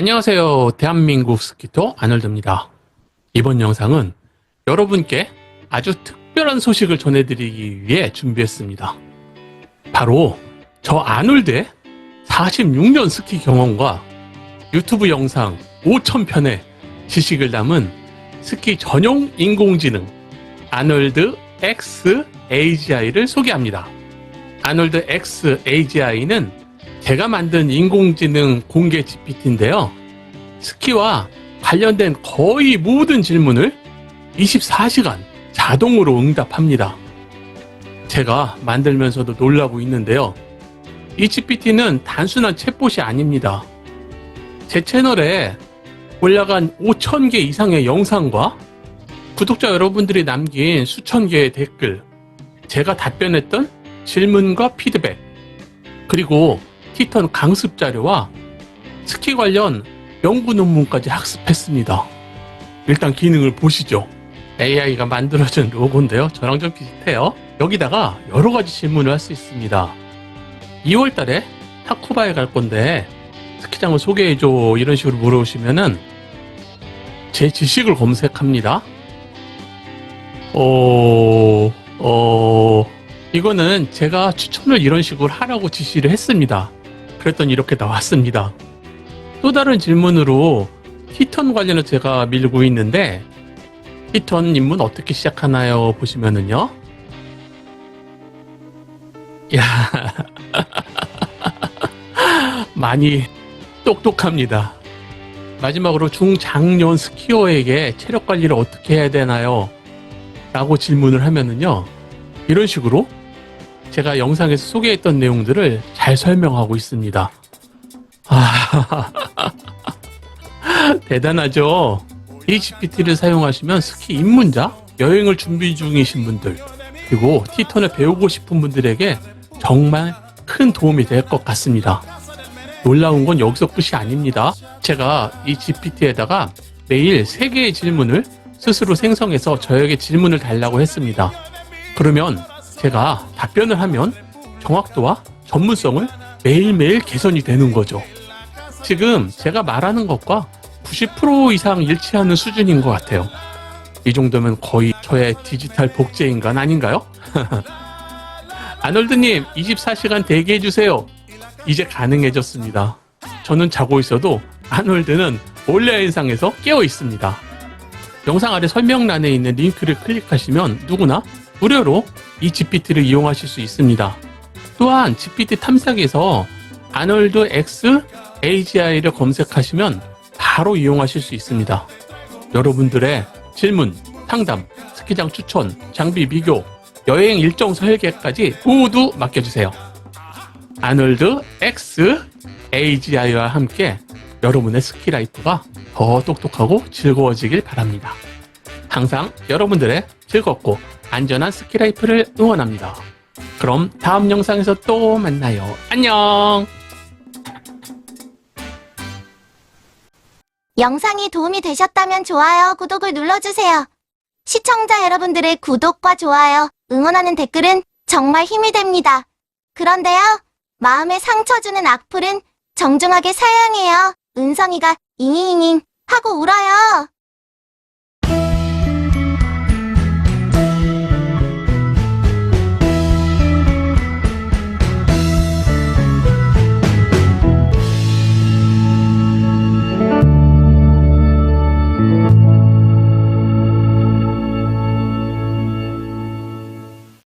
안녕하세요. 대한민국 스키터 아놀드입니다. 이번 영상은 여러분께 아주 특별한 소식을 전해드리기 위해 준비했습니다. 바로 저 아놀드의 46년 스키 경험과 유튜브 영상 5,000편의 지식을 담은 스키 전용 인공지능 아놀드 X AGI를 소개합니다. 아놀드 X AGI는 제가 만든 인공지능 공개 GPT인데요. 스키와 관련된 거의 모든 질문을 24시간 자동으로 응답합니다. 제가 만들면서도 놀라고 있는데요. 이 GPT는 단순한 챗봇이 아닙니다. 제 채널에 올라간 5,000개 이상의 영상과 구독자 여러분들이 남긴 수천 개의 댓글, 제가 답변했던 질문과 피드백, 그리고 티턴 강습 자료와 스키 관련 연구 논문까지 학습했습니다. 일단 기능을 보시죠. AI가 만들어준 로고인데요. 저랑 좀 비슷해요. 여기다가 여러 가지 질문을 할 수 있습니다. 2월 달에 타쿠바에 갈 건데 스키장을 소개해줘 이런 식으로 물어보시면은 제 지식을 검색합니다. 어, 어, 이거는 제가 추천을 이런 식으로 하라고 지시를 했습니다. 그랬더니 이렇게 나왔습니다. 또 다른 질문으로 히턴 관련해서 제가 밀고 있는데 히턴 입문 어떻게 시작하나요? 보시면은요. 야 많이 똑똑합니다. 마지막으로 중장년 스키어에게 체력 관리를 어떻게 해야 되나요? 라고 질문을 하면은요. 이런 식으로 제가 영상에서 소개했던 내용들을 잘 설명하고 있습니다. 아, 대단하죠? 이 GPT를 사용하시면 스키 입문자, 여행을 준비 중이신 분들, 그리고 티턴을 배우고 싶은 분들에게 정말 큰 도움이 될 것 같습니다. 놀라운 건 여기서 끝이 아닙니다. 제가 이 GPT에다가 매일 3개의 질문을 스스로 생성해서 저에게 질문을 달라고 했습니다. 그러면 제가 답변을 하면 정확도와 전문성을 매일매일 개선이 되는 거죠. 지금 제가 말하는 것과 90% 이상 일치하는 수준인 것 같아요. 이 정도면 거의 저의 디지털 복제 인간 아닌가요? 아놀드님, 24시간 대기해주세요. 이제 가능해졌습니다. 저는 자고 있어도 아놀드는 온라인상에서 깨어 있습니다. 영상 아래 설명란에 있는 링크를 클릭하시면 누구나 무료로 이 GPT를 이용하실 수 있습니다. 또한 GPT 탐색에서 아놀드 X AGI를 검색하시면 바로 이용하실 수 있습니다. 여러분들의 질문, 상담, 스키장 추천, 장비 비교, 여행 일정 설계까지 모두 맡겨주세요. 아놀드 X AGI와 함께 여러분의 스키 라이프가 더 똑똑하고 즐거워지길 바랍니다. 항상 여러분들의 즐겁고 안전한 스키 라이프를 응원합니다. 그럼 다음 영상에서 또 만나요. 안녕! 영상이 도움이 되셨다면 좋아요, 구독을 눌러주세요. 시청자 여러분들의 구독과 좋아요, 응원하는 댓글은 정말 힘이 됩니다. 그런데요, 마음에 상처 주는 악플은 정중하게 사양해요. 은성이가 잉잉잉 하고 울어요.